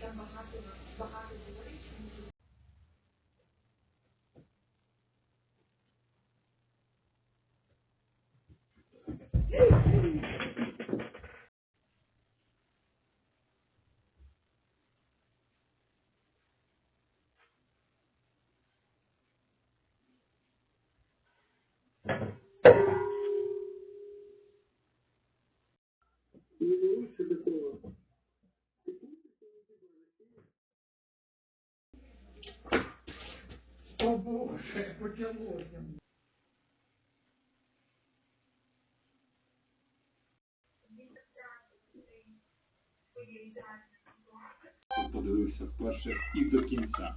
Там багато, багато говорить, О Боже, почалося. Подивився вперше і до кінця.